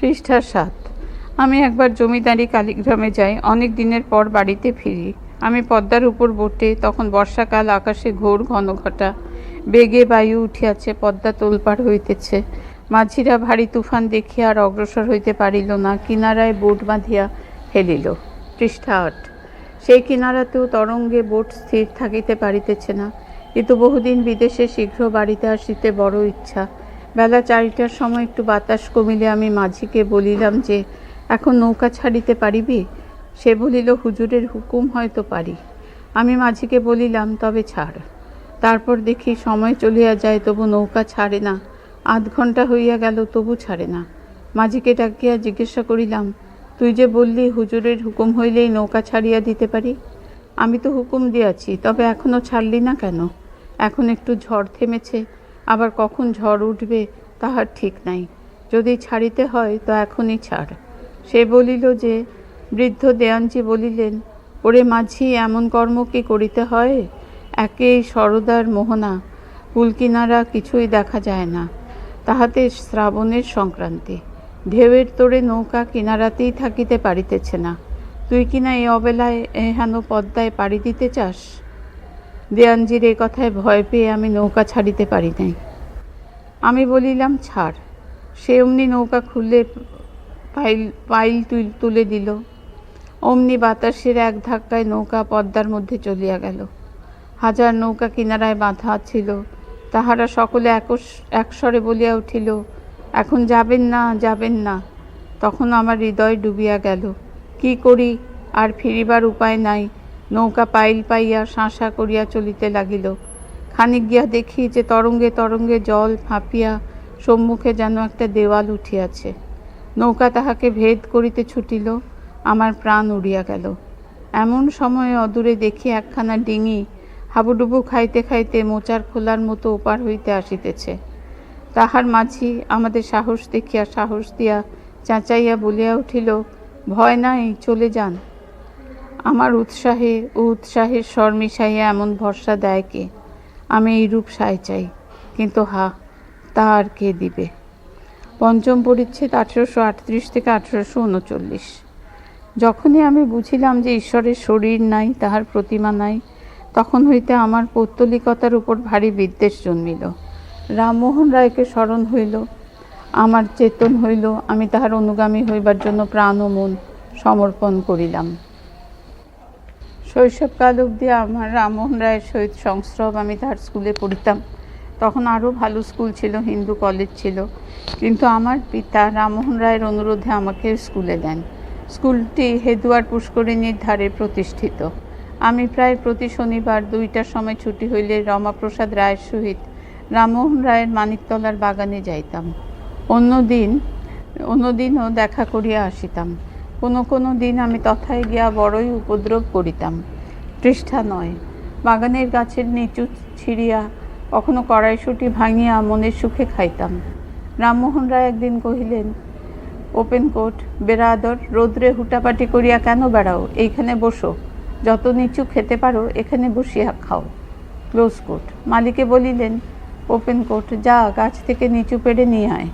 পৃষ্ঠা সাত। আমি একবার জমিদারি কালীগ্রামে যাই, অনেক দিনের পর বাড়িতে ফিরি। আমি পদ্মার উপর বোটে, তখন বর্ষাকাল, আকাশে ঘোর ঘনঘটা বেগে বায়ু উঠিয়াছে, পদ্মা তোলপাড় হইতেছে। মাঝিরা ভারী তুফান দেখিয়া আর অগ্রসর হইতে পারিল না, কিনারায় বোট বাঁধিয়া ফেলিল। পৃষ্ঠা আট। সেই কিনারাতেও তরঙ্গে বোট স্থির থাকিতে পারিতেছে না। কিন্তু বহুদিন বিদেশে শীঘ্র বাড়িতে আসিতে বড় ইচ্ছা। বেলা চারিটার সময় একটু বাতাস কমিলে আমি মাঝিকে বলিলাম যে, এখন নৌকা ছাড়িতে পারিবি? সে বলিল, হুজুরের হুকুম হয়তো পারি। আমি মাঝিকে বলিলাম, তবে ছাড়। তারপর দেখি সময় চলিয়া যায়, তবু নৌকা ছাড়ে না। আধ ঘণ্টা হইয়া গেল, তবু ছাড়ে না। মাঝিকে ডাকিয়া জিজ্ঞাসা করিলাম, তুই যে বললি হুজুরের হুকুম হইলেই নৌকা ছাড়িয়া দিতে পারি? আমি তো হুকুম দিয়াছি, তবে এখনও ছাড়লি না কেন? এখন একটু ঝড় থেমেছে আবার কখন ঝড় উঠবে তাহার ঠিক নাই। যদি ছাড়িতে হয় তো এখনই ছাড়। সে বলিল যে, বৃদ্ধ দেয়ানজি বলিলেন, ওরে মাঝি, এমন কর্ম কি করিতে হয়? একেই সরদার মোহনা, কুলকিনারা কিছুই দেখা যায় না। তাহাতে শ্রাবণের সংক্রান্তি। ঢেউয়ের তোড়ে নৌকা কিনারাতেই থাকিতে পারিতেছে না। তুই কিনা এই অবেলায় এহেন পদ্মায় পাড়ি দিতে চাস? দেয়ানজির এ কথায় ভয় পেয়ে আমি নৌকা ছাড়িতে পারি নাই। আমি বলিলাম, ছাড়। সে অমনি নৌকা খুলে পাইল পাইল তুল- দিল। অমনি বাতাসের এক ধাক্কায় নৌকা পদ্মার মধ্যে চলিয়া গেল। হাজার নৌকা কিনারায় বাঁধা ছিল। তাহারা সকলে একস, একস্বরে বলিয়া উঠিল, এখন যাবেন না যাবেন না। তখন আমার হৃদয় ডুবিয়া গেল। কি করি? আর ফিরিবার উপায় নাই। নৌকা পাইল পাইয়া শাঁসা করিয়া চলিতে লাগিল। খানিক গিয়া দেখি যে তরঙ্গে তরঙ্গে জল ফাঁপিয়া সম্মুখে যেন একটা দেওয়াল উঠিয়াছে। নৌকা তাহাকে ভেদ করিতে ছুটিল, আমার প্রাণ উড়িয়া গেল। এমন সময়ে অদূরে দেখি একখানা ডিঙি হাবুডুবু খাইতে খাইতে মোচার খোলার মতো ওপার হইতে আসিতেছে। তাহার মাঝি আমাদের সাহস দেখিয়া সাহস দিয়া চাঁচাইয়া বলিয়া উঠিল, ভয় নাই, চলে যান। আমার উৎসাহে ও উৎসাহের স্বর মিশাইয়া এমন ভরসা দেয় কে? আমি এইরূপ সায় চাই, কিন্তু হা, তা আর কে দিবে? পঞ্চম পরিচ্ছেদ আঠেরোশো আটত্রিশ থেকে আঠেরোশো উনচল্লিশ। যখনই আমি বুঝিলাম যে ঈশ্বরের শরীর নাই, তাহার প্রতিমা নাই, তখন হইতে আমার পৌত্তলিকতার উপর ভারী বিদ্বেষ জন্মিল। রামমোহন রায়কে স্মরণ হইল, আমার চেতন হইল, আমি তাহার অনুগামী হইবার জন্য প্রাণ ও মন সমর্পণ করিলাম। শৈশবকাল অবধি আমার রামমোহন রায়ের সহিত সংস্রব আমি তার স্কুলে পড়িতাম। তখন আরও ভালো স্কুল ছিল, হিন্দু কলেজ ছিল। কিন্তু আমার পিতা রামমোহন রায়ের অনুরোধে আমাকে স্কুলে দেন। স্কুলটি হেদুয়ার পুষ্করিণীর ধারে প্রতিষ্ঠিত। আমি প্রায় প্রতি শনিবার দুইটার সময় ছুটি হইলে রমাপ্রসাদ রায়ের সহিত রামমোহন রায়ের মানিকতলার বাগানে যাইতাম। অন্যদিন, অন্যদিনও দেখা করিয়া আসিতাম। কোনো কোনো দিন আমি তথায় গিয়া বড়ই উপদ্রব করিতাম। পৃষ্ঠা নয়। বাগানের গাছের নিচু ছিঁড়িয়া কখনো কড়াইশুঁটি ভাঙিয়া মনের সুখে খাইতাম। রামমোহন রায় একদিন কহিলেন, ওপেন কোট, বেড়াদর, রৌদ্রে হুটাপাটি করিয়া কেন বেড়াও? এইখানে বসো। যত নিচু খেতে পারো, এখানে বসিয়া খাও। Close quote. মালিকে বলিলেন, ওপেন কোট, যা গাছ থেকে নিচু পেড়ে নিয়ে আয়।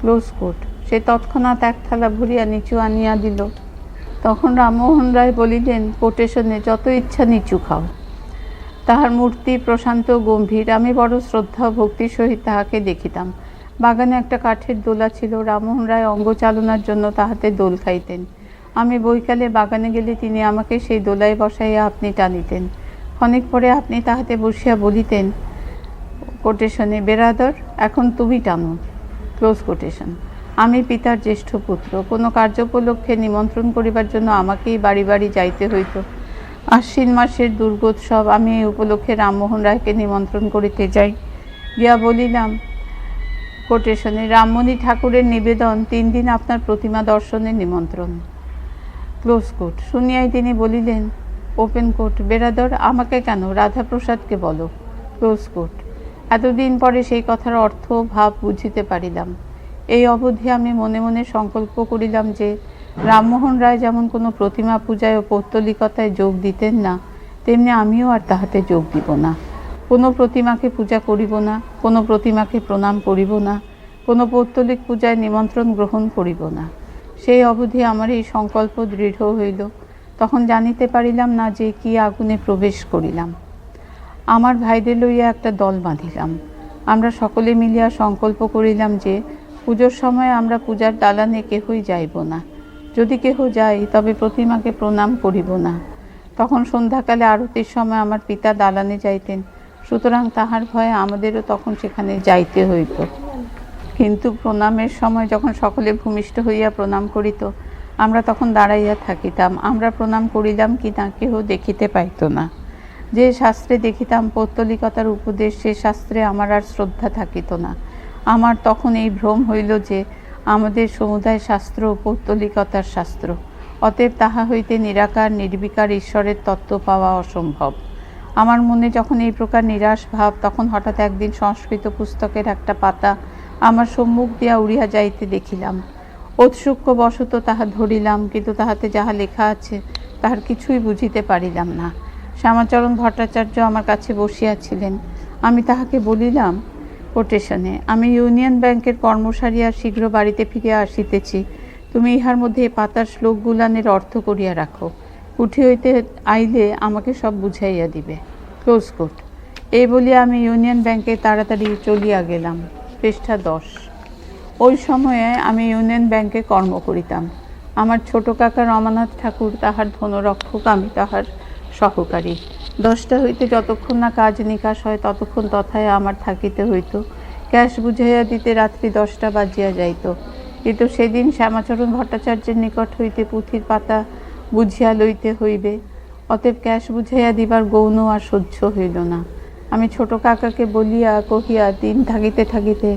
Close coat. সে তৎক্ষণাৎ এক থালা ভরিয়া নিচু আনিয়া দিল। তখন রামমোহন রায় বলিলেন কোটেশনে যত ইচ্ছা নিচু খাও। তাহার মূর্তি প্রশান্ত গম্ভীর, আমি বড় শ্রদ্ধা ও ভক্তির সহিত তাহাকে দেখিতাম। বাগানে একটা কাঠের দোলা ছিল, রামমোহন রায় অঙ্গ চালনার জন্য তাহাতে দোল খাইতেন। আমি বৈকালে বাগানে গেলে তিনি আমাকে সেই দোলায় বসাইয়া আপনি টানিতেন। অনেক পরে আপনি তাহাতে বসিয়া বলিতেন কোটেশনে বেরাদর এখন তুমি টানো। Close quotation. আমি পিতার জ্যেষ্ঠ পুত্র। কোনো কার্যোপলক্ষে নিমন্ত্রণ করিবার জন্য আমাকেই বাড়ি বাড়ি যাইতে হইত। আশ্বিন মাসের দুর্গোৎসব, আমি এই উপলক্ষে রামমোহন রায়কে নিমন্ত্রণ করিতে যাই। গিয়া বলিলাম, কোটেশনে রামমণি ঠাকুরের নিবেদন, তিন দিন আপনার প্রতিমা দর্শনের নিমন্ত্রণ। ক্লোজ কোট শুনিয়াই তিনি বলিলেন, ওপেন কোট বেরাদর আমাকে কেন? রাধাপ্রসাদকে বলো। ক্লোজ কোট এতদিন পরে সেই কথার অর্থ ভাব বুঝিতে পারিলাম। এই অবধি আমি মনে মনে সংকল্প করিলাম যে রামমোহন রায় যেমন কোনো প্রতিমা পূজায় ও পৌত্তলিকতায় যোগ দিতেন না, তেমনি আমিও আর তাহাতে যোগ দিব না। কোনো প্রতিমাকে পূজা করিব না, কোনো প্রতিমাকে প্রণাম করিব না, কোনো পৌত্তলিক পূজায় নিমন্ত্রণ গ্রহণ করিব না। সেই অবধি আমার এই সংকল্প দৃঢ় হইল। তখন জানিতে পারিলাম না যে কি আগুনে প্রবেশ করিলাম। আমার ভাইদের লইয়া একটা দল বাঁধিলাম। আমরা সকলে মিলিয়া সংকল্প করিলাম যে পুজোর সময় আমরা পূজার দালানে কেহই যাইব না। যদি কেহ যাই তবে প্রতিমাকে প্রণাম করিব না। তখন সন্ধ্যাকালে আরতির সময় আমার পিতা দালানে যাইতেন। সুতরাং তাহার ভয়ে আমাদেরও তখন সেখানে যাইতে হইত। কিন্তু প্রণামের সময় যখন সকলে ভূমিষ্ঠ হইয়া প্রণাম করিত, আমরা তখন দাঁড়াইয়া থাকিতাম। আমরা প্রণাম করিলাম কি না, কেহ দেখিতে পাইত না। যে শাস্ত্রে দেখিতাম, পৌত্তলিকতার উপদেশ, সে শাস্ত্রে আমার আর শ্রদ্ধা থাকিত না। আমার তখন এই ভ্রম হইল যে আমাদের সমুদায় শাস্ত্র পৌত্তলিকতার শাস্ত্র। অতএব তাহা হইতে নিরাকার, নির্বিকার ঈশ্বরের তত্ত্ব পাওয়া অসম্ভব। আমার মনে যখন এই প্রকার নিরাশ ভাব, তখন হঠাৎ একদিন সংস্কৃত পুস্তকের একটা পাতা আমার সম্মুখ দিয়া উড়িয়া যাইতে দেখিলাম। ঔৎসুক্য বশত তাহা ধরিলাম, কিন্তু তাহাতে যাহা লেখা আছে, তাহার কিছুই বুঝিতে পারিলাম না। শ্যামাচরণ ভট্টাচার্য আমার কাছে বসিয়াছিলেন। আমি তাহাকে বলিলাম কোটেশনে। আমি ইউনিয়ন ব্যাংকের কর্মসারিয়া শীঘ্র বাড়িতে ফিরিয়া আসিতেছি। তুমি ইহার মধ্যে পাতার শ্লোকগুলানের অর্থ করিয়া রাখো। উঠে হইতে আইলে আমাকে সব বুঝাইয়া দিবে। ক্লোজ কোট এই বলিয়া আমি ইউনিয়ন ব্যাংকে তাড়াতাড়ি চলিয়া গেলাম। পৃষ্ঠা দশ। ওই সময়ে আমি ইউনিয়ন ব্যাংকে কর্ম করিতাম। আমার ছোট কাকা রমানাথ ঠাকুর তাহার ধনরক্ষক, আমি তাহার সহকারী। দশটা হইতে যতক্ষণ না কাজ নিকাশ হয়, ততক্ষণ তথায় আমার থাকিতে হইত। ক্যাশ বুঝাইয়া দিতে রাত্রি দশটা বাজিয়া যাইত। কিন্তু সেদিন শ্যামাচরণ ভট্টাচার্যের নিকট হইতে পুঁথির পাতা বুঝিয়া লইতে হইবে। অতএব ক্যাশ বুঝাইয়া দিবার গৌণ আর সহ্য হইল না। আমি ছোট কাকাকে বলিয়া, কহিয়া, দিন থাকিতে থাকিতে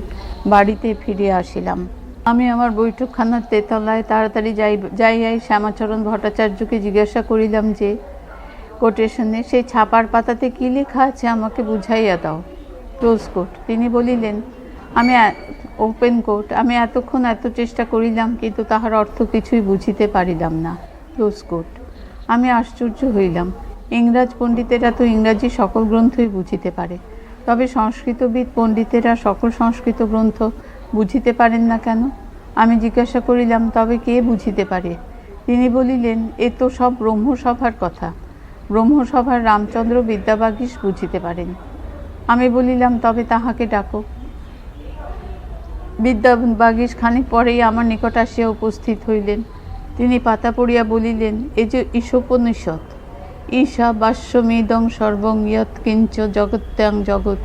বাড়িতে ফিরিয়া আসিলাম। আমি আমার বৈঠকখানার তেতলায় তাড়াতাড়ি যাই, যাইয়াই শ্যামাচরণ ভট্টাচার্যকে জিজ্ঞাসা করিলাম যে কোটেশনে সেই ছাপার পাতাতে কী লেখা আছে আমাকে বুঝাইয়া দাও। ক্লোজ কোট তিনি বলিলেন, আমি ওপেন কোট আমি এতক্ষণ এত চেষ্টা করিলাম, কিন্তু তাহার অর্থ কিছুই বুঝিতে পারিলাম না। ক্লোজ কোট আমি আশ্চর্য হইলাম। ইংরাজ পণ্ডিতেরা তো ইংরাজি সকল গ্রন্থই বুঝিতে পারে। তবে সংস্কৃতবিদ পণ্ডিতেরা সকল সংস্কৃত গ্রন্থ বুঝিতে পারেন না কেন? আমি জিজ্ঞাসা করিলাম, তবে কে বুঝিতে পারে? তিনি বলিলেন, এ তো সব ব্রহ্মসভার কথা। ব্রহ্মসভার রামচন্দ্র বিদ্যাবাগীশ বুঝিতে পারেন। আমি বলিলাম, তবে তাহাকে ডাকো। বিদ্যাবাগীশ খানিক পরেই আমার নিকট আসিয়া উপস্থিত হইলেন। তিনি পাতা পড়িয়া বলিলেন, এ যে ঈশোপনিষৎ ঈশা বাস্যমিদং সর্বং ইয়ৎ কিঞ্চ জগত্যাং জগৎ,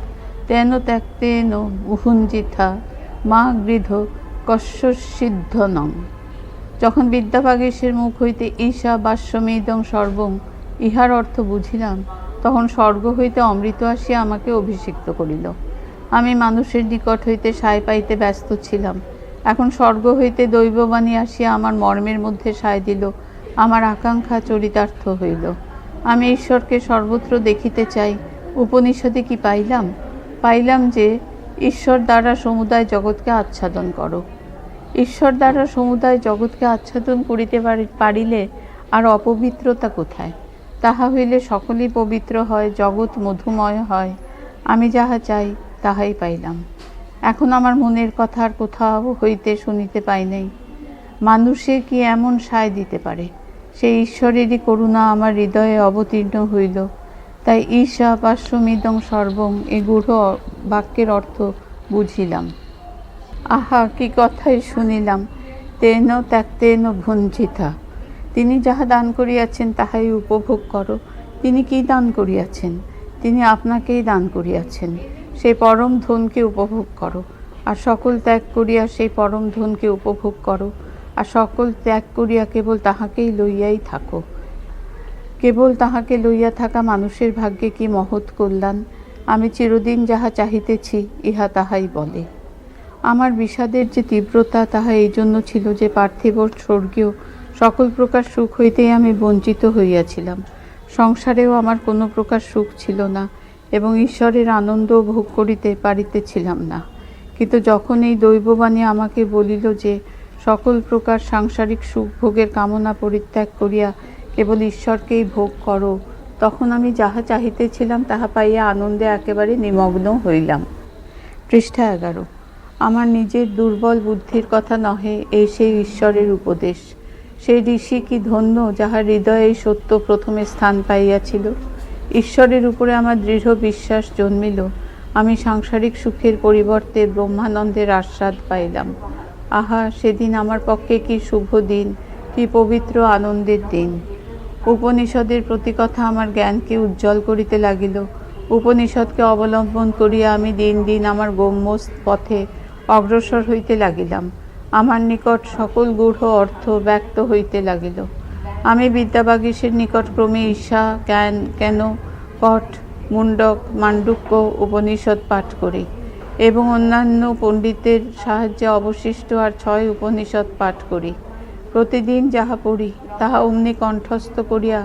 তেন ত্যাক্তেন ভুঞ্জিথা মা গৃধ কস্য সিদ্ধ নং যখন বিদ্যাবাগীশের মুখ হইতে ঈশা বাস্যমিদং সর্বং ইহার অর্থ বুঝিলাম, তখন স্বর্গ হইতে অমৃত আসিয়া আমাকে অভিষিক্ত করিল। আমি মানুষের নিকট হইতে সায় পাইতে ব্যস্ত ছিলাম। এখন স্বর্গ হইতে দৈববাণী আসিয়া আমার মর্মের মধ্যে সায় দিল, আমার আকাঙ্ক্ষা চরিতার্থ হইল। আমি ঈশ্বরকে সর্বত্র দেখিতে চাই, উপনিষদে কি পাইলাম? পাইলাম যে, ঈশ্বর দ্বারা সমুদায় জগৎকে আচ্ছাদন করো। ঈশ্বর দ্বারা সমুদায় জগৎকে আচ্ছাদন করিতে পারি- পারিলে আর অপবিত্রতা কোথায়? তাহা হইলে সকলেই পবিত্র হয়, জগৎ মধুময় হয়। আমি যাহা চাই, তাহাই পাইলাম। এখন আমার মনের কথা আর কোথাও হইতে শুনিতে পাই নাই। মানুষে কি এমন সায় দিতে পারে? সেই ঈশ্বরেরই করুণা আমার হৃদয়ে অবতীর্ণ হইল। তাই ঈশা পার্শ্বমিদং সর্বং এ গূঢ় বাক্যের অর্থ বুঝিলাম। আহা, কি কথাই শুনিলাম। তেন ত্যাক্তেন ভঞ্জিতা। তিনি যাহা দান করিয়াছেন, তাহাই উপভোগ করো। তিনি কি দান করিয়াছেন? তিনি আপনাকেই দান করিয়াছেন। সেই পরম ধনকে উপভোগ করো। আর সকল ত্যাগ করিয়া সেই পরম ধনকে উপভোগ করো। আর সকল ত্যাগ করিয়া কেবল তাহাকেই লইয়াই থাকো। কেবল তাহাকে লইয়া থাকা মানুষের ভাগ্যে কি মহৎ কল্যাণ? আমি চিরদিন যাহা চাহিতেছি, ইহা তাহাই বলে। আমার বিষাদের যে তীব্রতা, তাহা এই জন্য ছিল যে পার্থিব স্বর্গীয় সকল প্রকার সুখ হইতেই আমি বঞ্চিত হইয়াছিলাম। সংসারেও আমার কোনো প্রকার সুখ ছিল না এবং ঈশ্বরের আনন্দ ভোগ করিতে পারিতেছিলাম না। কিন্তু যখন এই দৈববাণী আমাকে বলিল যে, সকল প্রকার সাংসারিক সুখ ভোগের কামনা পরিত্যাগ করিয়া কেবল ঈশ্বরকেই ভোগ করো, তখন আমি যাহা চাহিতেছিলাম তাহা পাইয়া আনন্দে একেবারে নিমগ্ন হইলাম। পৃষ্ঠা এগারো। আমার নিজের দুর্বল বুদ্ধির কথা নহে, এই সেই ঈশ্বরের উপদেশ। সেই ঋষি কি ধন্য যাহার হৃদয়ে এই সত্য প্রথমে স্থান পাইয়াছিল? ঈশ্বরের উপরে আমার দৃঢ় বিশ্বাস জন্মিল। আমি সাংসারিক সুখের পরিবর্তে ব্রহ্মানন্দের আস্বাদ পাইলাম। আহা, সেদিন আমার পক্ষে কি শুভ দিন, কি পবিত্র আনন্দের দিন। উপনিষদের প্রতি কথা আমার জ্ঞানকে উজ্জ্বল করিতে লাগিল? উপনিষদকে অবলম্বন করিয়া আমি দিন দিন আমার গম্য পথে অগ্রসর হইতে লাগিলাম। আমার নিকট সকল গূঢ় অর্থ ব্যক্ত হইতে লাগিল। আমি বিদ্যাবাগীশের নিকট ক্রমে ঈশা জ্ঞান, কেন কট মুন্ডক মান্ডুক্য উপনিষদ পাঠ করি এবং অন্যান্য পণ্ডিতের সাহায্যে অবশিষ্ট আর ছয় উপনিষদ পাঠ করি। প্রতিদিন যাহা পড়ি, তাহা অমনি কণ্ঠস্থ করিয়া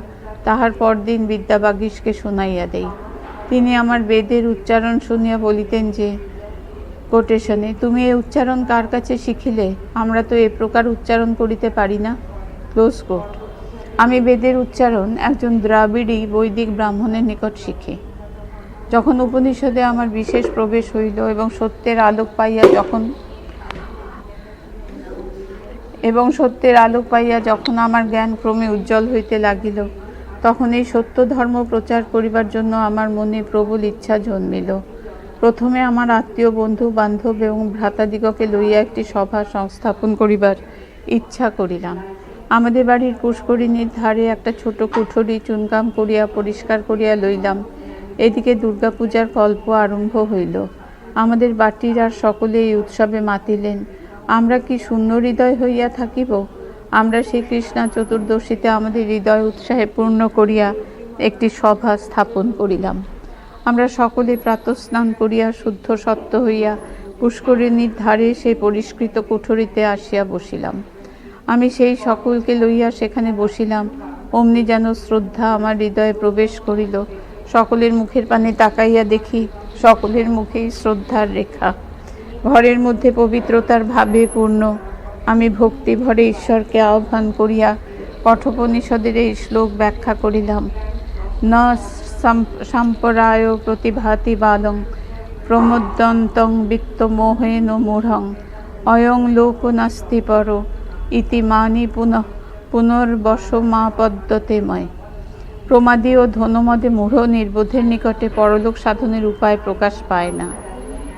তাহার পরদিন বিদ্যাবাগীশকে শুনাইয়া দেই। তিনি আমার বেদের উচ্চারণ শুনিয়া বলিতেন যে কোটেশনে তুমি এ উচ্চারণ কার কাছে শিখিলে? আমরা তো এ প্রকার উচ্চারণ করিতে পারি না। ক্লোজ কোট আমি বেদের উচ্চারণ একজন দ্রাবিড়ী বৈদিক ব্রাহ্মণের নিকট শিখি। যখন উপনিষদে আমার বিশেষ প্রবেশ হইল এবং সত্যের আলোক পাইয়া যখন এবং সত্যের আলোক পাইয়া যখন আমার জ্ঞান ক্রমে উজ্জ্বল হইতে লাগিল, তখন এই সত্য ধর্ম প্রচার করিবার জন্য আমার মনে প্রবল ইচ্ছা জন্মিল। প্রথমে আমার আত্মীয় বন্ধু, বান্ধব এবং ভ্রাতাদিগকে লইয়া একটি সভা সংস্থাপন করিবার ইচ্ছা করিলাম। আমাদের বাড়ির পুষ্করিণীর ধারে একটা ছোট কুঠরি চুনকাম করিয়া পরিষ্কার করিয়া লইলাম। এদিকে দুর্গাপূজার কল্প আরম্ভ হইল। আমাদের বাটির আর সকলে এই উৎসবে মাতিলেন। আমরা কি শূন্য হৃদয় হইয়া থাকিব? আমরা সেই কৃষ্ণা চতুর্দশীতে আমাদের হৃদয় উৎসাহে পূর্ণ করিয়া একটি সভা স্থাপন করিলাম। আমরা সকলে প্রাতস্নান করিয়া শুদ্ধ সত্য হইয়া পুষ্করিণীর ধারে সেই পরিষ্কৃত কুঠরিতে আসিয়া বসিলাম। আমি সেই সকলকে লইয়া সেখানে বসিলাম। অমনি যেন শ্রদ্ধা আমার হৃদয়ে প্রবেশ করিল। সকলের মুখের পানে তাকাইয়া দেখি সকলের মুখেই শ্রদ্ধার রেখা। ঘরের মধ্যে পবিত্রতার ভাবে পূর্ণ। আমি ভক্তি ভরে ঈশ্বরকে আহ্বান করিয়া কঠোপনিষদের এই শ্লোক ব্যাখ্যা করিলাম। ন সাম্পরায় প্রতিভাতি বালং প্রমোদন্তং বিত্তমোহেন মূঢ়ং। অয়ং লোক নাস্তি পর ইতি মানি পুনঃ পুনর্বশমা পদ্মতেময় প্রমাদী ও ধনমদে মূঢ় নির্বোধের নিকটে পরলোক সাধনের উপায় প্রকাশ পায় না।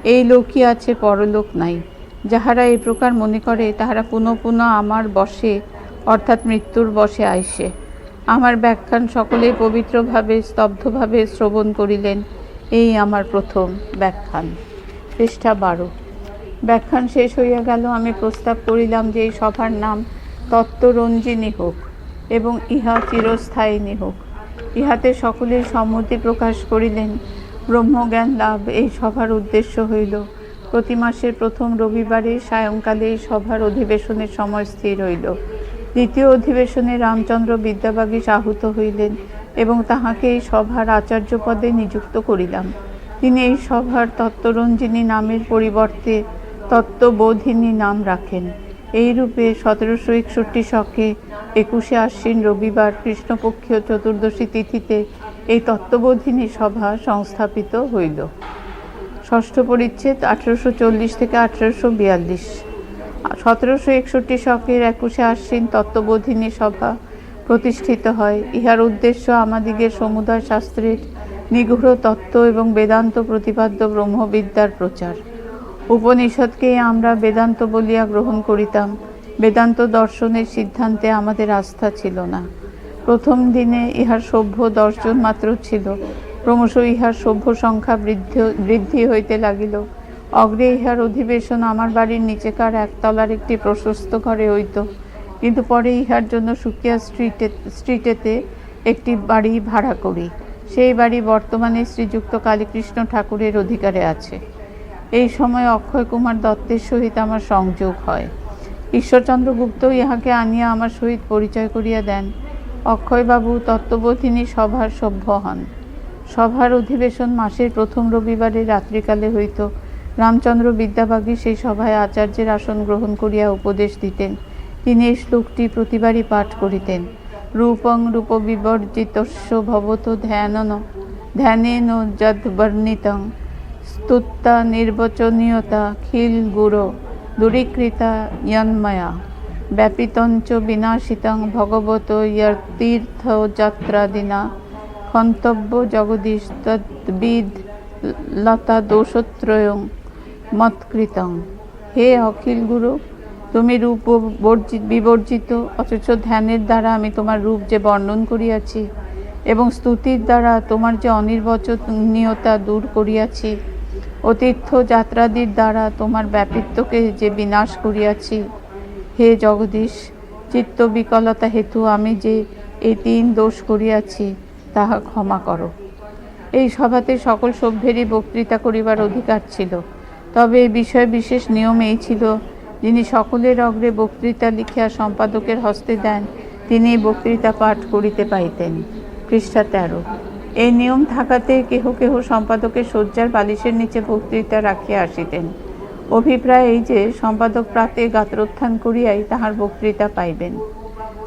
এই লোকই আছে পরলোক নাই। যাহারা এই প্রকার মনে করে, তাহারা পুনঃ পুনঃ আমার বসে, অর্থাৎ মৃত্যুর বসে আইসে। আমার ব্যাখ্যান সকলেই পবিত্রভাবে, স্তব্ধভাবে শ্রবণ করিলেন। এই আমার প্রথম ব্যাখ্যান। পৃষ্ঠা বারো। ব্যাখ্যান শেষ হইয়া গেল, আমি প্রস্তাব করিলাম যে এই সভার নাম তত্ত্বরঞ্জিনী হোক এবং ইহা চিরস্থায়িনী হোক। ইহাতে সকলেই সম্মতি প্রকাশ করিলেন, ব্রহ্মজ্ঞান লাভ এই সভার উদ্দেশ্য হইল, প্রতি মাসের প্রথম রবিবারে সায়ংকালে এই সভার অধিবেশনের সময় স্থির হইল। দ্বিতীয় অধিবেশনে রামচন্দ্র বিদ্যাবাগীশ আহুত হইলেন এবং তাহাকে এই সভার আচার্য পদে নিযুক্ত করিলাম। তিনি এই সভার তত্ত্বরঞ্জিনী নামের পরিবর্তে তত্ত্ববোধিনী নাম রাখেন। এইরূপে সতেরোশো একষট্টি শকে একুশে আশ্বিন রবিবার কৃষ্ণপক্ষীয় চতুর্দশী তিথিতে এই তত্ত্ববোধিনী সভা সংস্থাপিত হইল। ষষ্ঠ পরিচ্ছেদ আঠেরোশো চল্লিশ থেকে আঠেরোশো বিয়াল্লিশ। সতেরোশো একষট্টি শকের একুশে আশ্বিন তত্ত্ববোধিনী সভা প্রতিষ্ঠিত হয়। ইহার উদ্দেশ্য আমাদিগের সমুদয় শাস্ত্রের নিগূঢ় তত্ত্ব এবং বেদান্ত প্রতিপাদ্য ব্রহ্মবিদ্যার প্রচার। উপনিষদকে আমরা বেদান্ত বলিয়া গ্রহণ করিতাম। বেদান্ত দর্শনের সিদ্ধান্তে আমাদের আস্থা ছিল না। প্রথম দিনে ইহার সভ্য দশজন মাত্র ছিল। ক্রমশ ইহার সভ্য সংখ্যা বৃদ্ধি বৃদ্ধি হইতে লাগিল। অগ্রে ইহার অধিবেশন আমার বাড়ির নিচেকার একতলার একটি প্রশস্ত ঘরে হইত। কিন্তু পরে ইহার জন্য সুকিয়া স্ট্রিটে স্ট্রিটেতে একটি বাড়ি ভাড়া করি। সেই বাড়ি বর্তমানে শ্রীযুক্ত কালীকৃষ্ণ ঠাকুরের অধিকারে আছে। এই সময় অক্ষয় কুমার দত্তের সহিত আমার সংযোগ হয়। ঈশ্বরচন্দ্র গুপ্ত ইহাকে আনিয়া আমার সহিত পরিচয় করিয়া দেন। অক্ষয়বাবু তত্ত্ববোধিনী সভার সভ্য হন। সভার অধিবেশন মাসের প্রথম রবিবারে রাত্রিকালে হইত। রামচন্দ্র বিদ্যাভাগী সেই সভায় আচার্যের আসন গ্রহণ করিয়া উপদেশ দিতেন। তিনি এই শ্লোকটি প্রতিবারই পাঠ করিতেন। রূপং রূপ বিবর্জিতস্য ভবত ধ্যানন, ধ্যানেন যদ্বর্ণিতং স্তুত্তা নির্বচনীয়তা খিল গুরো, দূরীকৃতা ইয়ন্ময়া ব্যাপিতঞ্চ বিনাশিতং ভগবত তীর্থযাত্রাদিনা ক্ষন্তব্য জগদীশ তদ্বিদ লতা দোষত্রয়ং মৎকৃতং। হে অখিল গুরু, তুমি রূপ বর্জিত বিবর্জিত, অথচ ধ্যানের দ্বারা আমি তোমার রূপ যে বর্ণন করিয়াছি এবং স্তুতির দ্বারা তোমার যে অনির্বচনীয়তা দূর করিয়াছি ও তীর্থযাত্রাদির দ্বারা তোমার ব্যাপিত্বকে যে বিনাশ করিয়াছি। হে জগদীশ চিত্ত বিকলতা হেতু আমি যে এই তিন দোষ করিয়াছি, তাহা ক্ষমা করো। এই সভাতে সকল সভ্যেরই বক্তৃতা করিবার অধিকার ছিল। তবে এই বিষয়ে বিশেষ নিয়ম এই ছিল। যিনি সকলের অগ্রে বক্তৃতা লিখিয়া সম্পাদকের হস্তে দেন, তিনি বক্তৃতা পাঠ করিতে পাইতেন। পৃষ্ঠা তেরো। এই নিয়ম থাকাতে কেহ কেহ সম্পাদকের শয্যার বালিশের নিচে বক্তৃতা রাখিয়া আসিতেন। অভিপ্রায় এই যে, সম্পাদক প্রাতে গাত্রোত্থান করিয়াই তাহার বক্তৃতা পাইবেন।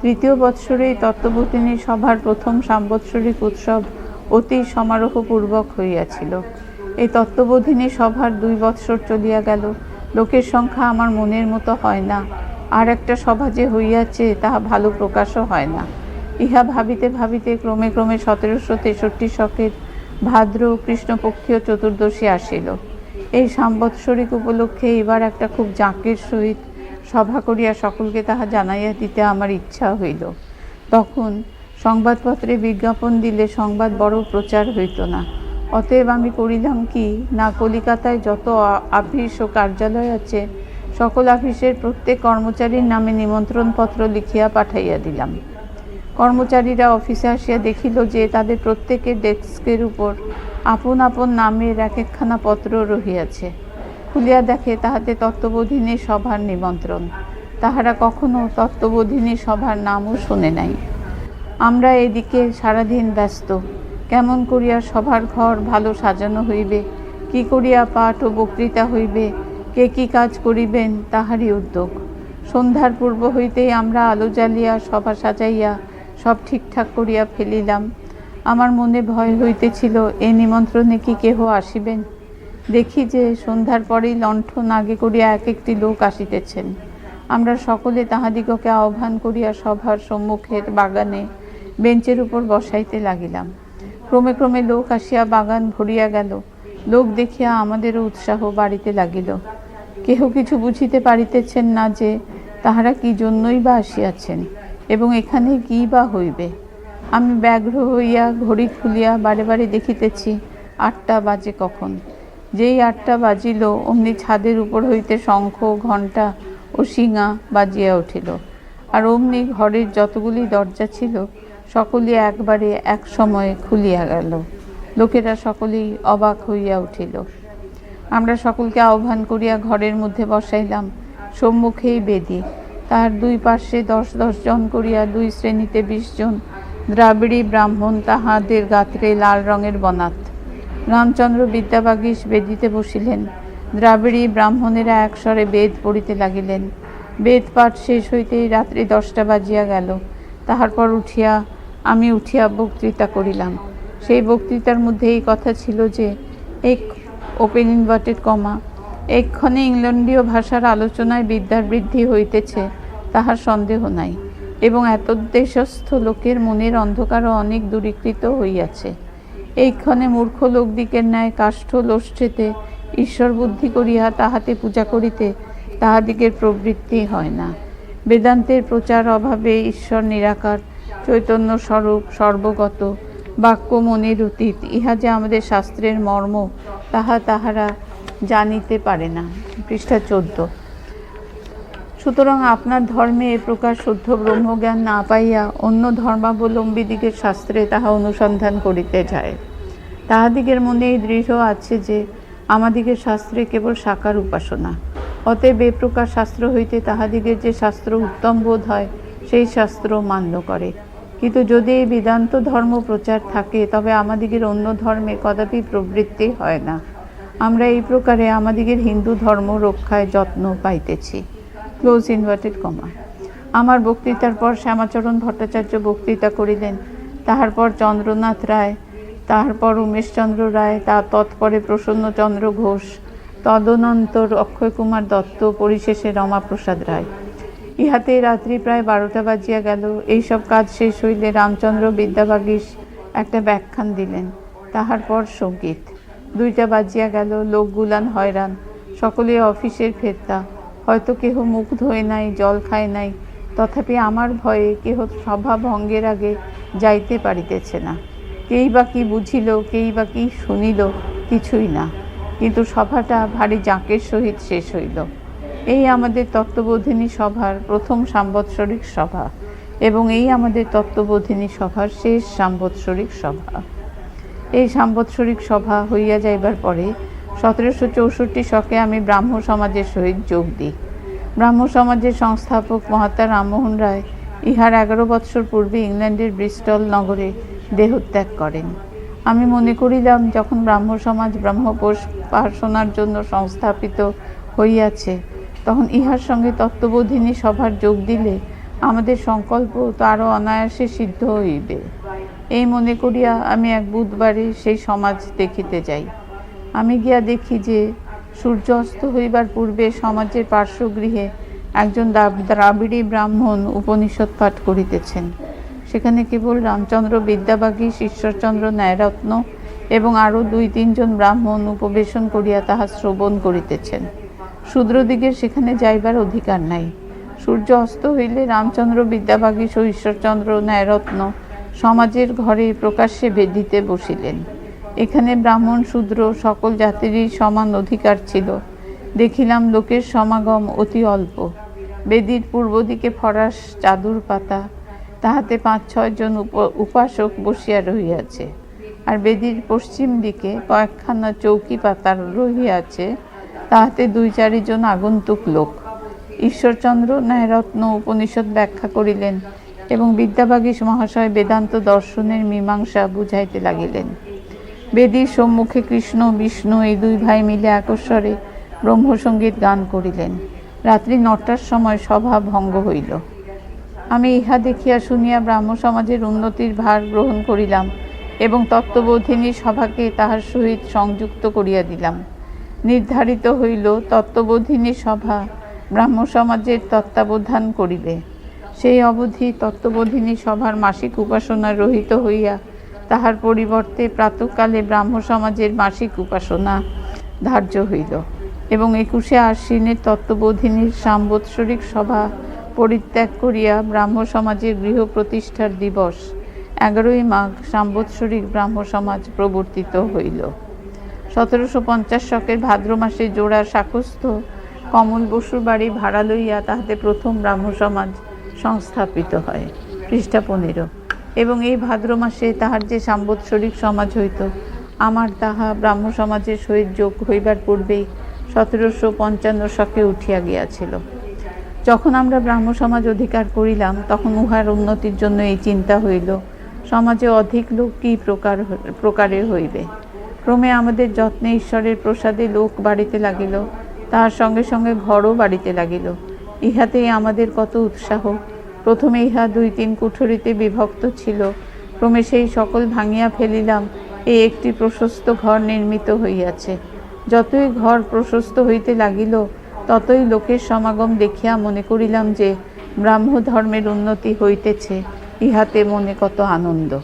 তৃতীয় বৎসরে এই তত্ত্ববোধিনী সভার প্রথম সাম্বৎসরিক উৎসব অতি সমারোহপূর্বক হইয়াছিল। এই তত্ত্ববোধিনী সভার দুই বৎসর চলিয়া গেল। লোকের সংখ্যা আমার মনের মতো হয় না। আর একটা সভা যে হইয়াছে, তাহা ভালো প্রকাশও হয় না। ইহা ভাবিতে ভাবিতে ক্রমে ক্রমে সতেরোশো তেষট্টি শকের ভাদ্র কৃষ্ণপক্ষীয় চতুর্দশী আসিল। এই সাম্বৎসরিক উপলক্ষে এবার একটা খুব জাঁকের সহিত সভা করিয়া সকলকে তাহা জানাইয়া দিতে আমার ইচ্ছা হইল। তখন সংবাদপত্রে বিজ্ঞাপন দিলে সংবাদ বড় প্রচার হইত না। অতএব আমি করিলাম কি? না, কলিকাতায় যত আ- আপিস ও কার্যালয় আছে, সকল আপিসের প্রত্যেক কর্মচারীর নামে নিমন্ত্রণপত্র লিখিয়া পাঠাইয়া দিলাম। কর্মচারীরা অফিসে আসিয়া দেখিল যে তাদের প্রত্যেকের ডেস্কের উপর আপন আপন নামের এক একখানা পত্র রহিয়াছে। খুলিয়া দেখে তাহাতে তত্ত্ববোধিনী সভার নিমন্ত্রণ। তাহারা কখনো তত্ত্ববোধিনী সভার নামও শুনে নাই। আমরা এদিকে সারাদিন ব্যস্ত। কেমন করিয়া সভার ঘর ভালো সাজানো হইবে? কি করিয়া পাঠ ও বক্তৃতা হইবে? কে কি কাজ করিবেন? তাহারই উদ্যোগ। সন্ধ্যার পূর্ব হইতেই আমরা আলো জ্বালিয়া সভা সাজাইয়া সব ঠিকঠাক করিয়া ফেলিলাম। আমার মনে ভয় হইতেছিল, এ নিমন্ত্রণে কি কেহ আসিবেন? দেখি যে সন্ধ্যার পরেই লণ্ঠন আগে করিয়া এক একটি লোক আসিতেছেন। আমরা সকলে তাহাদিগকে আহ্বান করিয়া সভার সম্মুখের বাগানে বেঞ্চের উপর বসাইতে লাগিলাম। ক্রমে ক্রমে লোক আসিয়া বাগান ভরিয়া গেল। লোক দেখিয়া আমাদেরও উৎসাহ বাড়িতে লাগিল। কেহ কিছু বুঝিতে পারিতেছেন না যে, তাহারা কি জন্যই বা আসিয়াছেন এবং এখানে কি বা হইবে। আমি ব্যগ্র হইয়া ঘড়ি খুলিয়া বারে বারে দেখিতেছি, আটটা বাজে কখন। যেই আটটা বাজিল, অমনি ছাদের উপর হইতে শঙ্খ, ঘণ্টা ও শিঙা বাজিয়া উঠিল। আর অমনি ঘরের যতগুলি দরজা ছিল সকলই একবারে এক সময়ে খুলিয়া গেল। লোকেরা সকলেই অবাক হইয়া উঠিল। আমরা সকলকে আহ্বান করিয়া ঘরের মধ্যে বসাইলাম। সম্মুখেই বেদি। তার দুই পার্শ্বে দশ দশ জন করিয়া দুই শ্রেণীতে বিশ জন দ্রাবিড়ী ব্রাহ্মণ তাহাদের গাত্রে লাল রঙের বনাত। রামচন্দ্র বিদ্যাবাগীশ বেদিতে বসিলেন। দ্রাবিড়ী ব্রাহ্মণেরা একস্বরে বেদ পড়িতে লাগিলেন। বেদ পাঠ শেষ হইতেই রাত্রি দশটা বাজিয়া গেল। তাহার পর উঠিয়া আমি উঠিয়া বক্তৃতা করিলাম। সেই বক্তৃতার মধ্যে এই কথা ছিল যে, এক ওপেন ইনভার্টেড কমা এক্ষণে ইংল্যান্ডীয় ভাষার আলোচনায় বিদ্যার বৃদ্ধি হইতেছে, তাহার সন্দেহ নাই, এবং এতদ্দেশস্থ লোকের মনের অন্ধকারও অনেক দূরীকৃত হইয়াছে। এইক্ষণে মূর্খ লোকদিকের ন্যায় কাষ্ঠ লোষ্ঠেতে ঈশ্বর বুদ্ধি করিয়া তাহাতে পূজা করিতে তাহাদিগের প্রবৃত্তি হয় না। বেদান্তের প্রচার অভাবে ঈশ্বর নিরাকার চৈতন্য স্বরূপ, সর্বগত বাক্য মনের অতীত, ইহা যে আমাদের শাস্ত্রের মর্ম, তাহা তাহারা জানিতে পারে না। পৃষ্ঠা চোদ্দ। সুতরাং আপনার ধর্মে এ প্রকার শুদ্ধ ব্রহ্মজ্ঞান না পাইয়া অন্য ধর্মাবলম্বীদিগের শাস্ত্রে তাহা অনুসন্ধান করিতে যায়। তাহাদিগের মনে এই দৃঢ় আছে যে, আমাদিগের শাস্ত্রে কেবল সাকার উপাসনা। অতএব এ প্রকার শাস্ত্র হইতে তাহাদিগের যে শাস্ত্র উত্তম বোধ হয়, সেই শাস্ত্র মান্য করে। কিন্তু যদি এই বেদান্ত ধর্ম প্রচার থাকে, তবে আমাদিগের অন্য ধর্মে কদাপি প্রবৃত্তি হয় না। আমরা এই প্রকারে আমাদিগের হিন্দু ধর্ম রক্ষায় যত্ন পাইতেছি। ক্লোজ ইনভার্টেড কমা আমার বক্তৃতার পর শ্যামাচরণ ভট্টাচার্য বক্তৃতা করিলেন। তাহার পর চন্দ্রনাথ রায় তাহার পর উমেশচন্দ্র রায়, তা তৎপরে প্রসন্নচন্দ্র ঘোষ, তদনন্তর অক্ষয় কুমার দত্ত, পরিশেষে রমাপ্রসাদ রায়। ইহাতে রাত্রি প্রায় বারোটা বাজিয়া গেল। এইসব কাজ শেষ হইলে রামচন্দ্র বিদ্যাবাগীশ একটা ব্যাখ্যান দিলেন, তাহার পর সংগীত। দুইটা বাজিয়া গেল লোকগুলান হয়রান, সকলে অফিসের ফেরতা। হয়তো কেহ মুখ ধোয় নাই, জল খায় নাই, তথাপি আমার ভয়ে কেহ সভা ভঙ্গের আগে যাইতে পারিতেছে না। কেই বা কি বুঝিল, কেই বা কি শুনিল, কিছুই না। কিন্তু সভাটা ভারী জাঁকের সহিত শেষ হইল। এই আমাদের তত্ত্ববোধিনী সভার প্রথম সাম্বৎসরিক সভা এবং এই আমাদের তত্ত্ববোধিনী সভার শেষ সাম্বৎসরিক সভা। এই সাম্বৎসরিক সভা হইয়া যাইবার পরে সতেরোশো চৌষট্টি শকে আমি ব্রাহ্ম সমাজের সহিত যোগ দিই। ব্রাহ্ম সমাজের সংস্থাপক মহাত্মা রামমোহন রায় ইহার এগারো বৎসর পূর্বে ইংল্যান্ডের ব্রিস্টল নগরে দেহত্যাগ করেন। আমি মনে করিলাম, যখন ব্রাহ্ম সমাজ ব্রহ্মকোষ পাঠশোনার জন্য সংস্থাপিত হইয়াছে তখন ইহার সঙ্গে তত্ত্ববোধিনী সভার যোগ দিলে আমাদের সংকল্প তো আরও অনায়াসে সিদ্ধ হইবে। এই মনে করিয়া আমি এক বুধবারে সেই সমাজ দেখিতে যাই। আমি গিয়া দেখি যে সূর্য অস্ত হইবার পূর্বে সমাজের পার্শ্বগৃহে একজন দ্রা- দ্রাবিড়ী ব্রাহ্মণ উপনিষদ পাঠ করিতেছেন। সেখানে কেবল রামচন্দ্র বিদ্যাবাগীশ ঈশ্বরচন্দ্র ন্যায়রত্ন এবং আরও দুই তিনজন ব্রাহ্মণ উপবেশন করিয়া তাহা শ্রবণ করিতেছেন। শূদ্রদিগের সেখানে যাইবার অধিকার নাই। সূর্য অস্ত হইলে রামচন্দ্র বিদ্যাবাগীশ ও ঈশ্বরচন্দ্র ন্যায়রত্ন সমাজের ঘরে প্রকাশ্যে বেদিতে বসিলেন। এখানে ব্রাহ্মণ, শূদ্র সকল জাতিরই সমান অধিকার ছিল। দেখিলাম লোকের সমাগম অতি অল্প। বেদির পূর্ব দিকে ফরাস চাদর পাতা, তাহাতে পাঁচ ছয়জন উপ- উপাসক বসিয়া রহিয়াছে। আর বেদির পশ্চিম দিকে কয়েকখানা চৌকি পাতা রহিয়াছে। তাহাতে দুই চারিজন আগন্তুক লোক। ঈশ্বরচন্দ্র ন্যায়রত্ন উপনিষদ ব্যাখ্যা করিলেন এবং বিদ্যাবাগীশ মহাশয় বেদান্ত দর্শনের মীমাংসা বুঝাইতে লাগিলেন। বেদীর সম্মুখে কৃষ্ণ, বিষ্ণু এই দুই ভাই মিলে একস্বরে ব্রহ্মসঙ্গীত গান করিলেন। রাত্রি নটার সময় সভা ভঙ্গ হইল। আমি ইহা দেখিয়া শুনিয়া ব্রাহ্ম সমাজের উন্নতির ভার গ্রহণ করিলাম এবং তত্ত্ববোধিনী সভাকে তাহার সহিত সংযুক্ত করিয়া দিলাম। নির্ধারিত হইল তত্ত্ববোধিনী সভা। ব্রাহ্ম সমাজের তত্ত্বাবধান করিবে। সেই অবধি তত্ত্ববোধিনী সভার মাসিক উপাসনা রহিত হইয়া তাহার পরিবর্তে প্রাতকালে ব্রাহ্ম সমাজের মাসিক উপাসনা ধার্য হইল এবং একুশে আশ্বিনের তত্ত্ববোধিনীর সাম্বৎসরিক সভা পরিত্যাগ করিয়া ব্রাহ্ম সমাজের গৃহ প্রতিষ্ঠার দিবস এগারোই মাঘ সাম্বৎসরিক ব্রাহ্ম সমাজ প্রবর্তিত হইল। সতেরোশো পঞ্চাশ শকের ভাদ্র মাসে জোড়া শাকস্থ কমল বসুর বাড়ি ভাড়া লইয়া তাহাতে প্রথম ব্রাহ্ম সমাজ সংস্থাপিত হয়। পৃষ্ঠা পনেরো। এবং এই ভাদ্র মাসে তাহার যে সাম্বৎসরিক সমাজ হইত, আমার তাহা ব্রাহ্ম সমাজের সহিত যোগ হইবার পূর্বেই সতেরোশো পঞ্চান্ন শকে উঠিয়া গিয়াছিল। যখন আমরা ব্রাহ্ম সমাজ অধিকার করিলাম, তখন উহার উন্নতির জন্য এই চিন্তা হইল, সমাজে অধিক লোক কী প্রকার প্রকারের হইবে? ক্রমে আমাদের যত্নে ঈশ্বরের প্রসাদে লোক বাড়িতে লাগিল, তাহার সঙ্গে সঙ্গে ঘরও বাড়িতে লাগিল। ইহাতেই আমাদের কত উৎসাহ। প্রথমে ইহা দুই তিন কুঠরিতে বিভক্ত ছিল। ক্রমে সেই সকল ভাঙিয়া ফেলিলাম, এই একটি প্রশস্ত ঘর নির্মিত হইয়াছে। যতই ঘর প্রশস্ত হইতে লাগিল, ততই লোকের সমাগম দেখিয়া মনে করিলাম যে ব্রাহ্ম ধর্মের উন্নতি হইতেছে। ইহাতে মনে কত আনন্দ।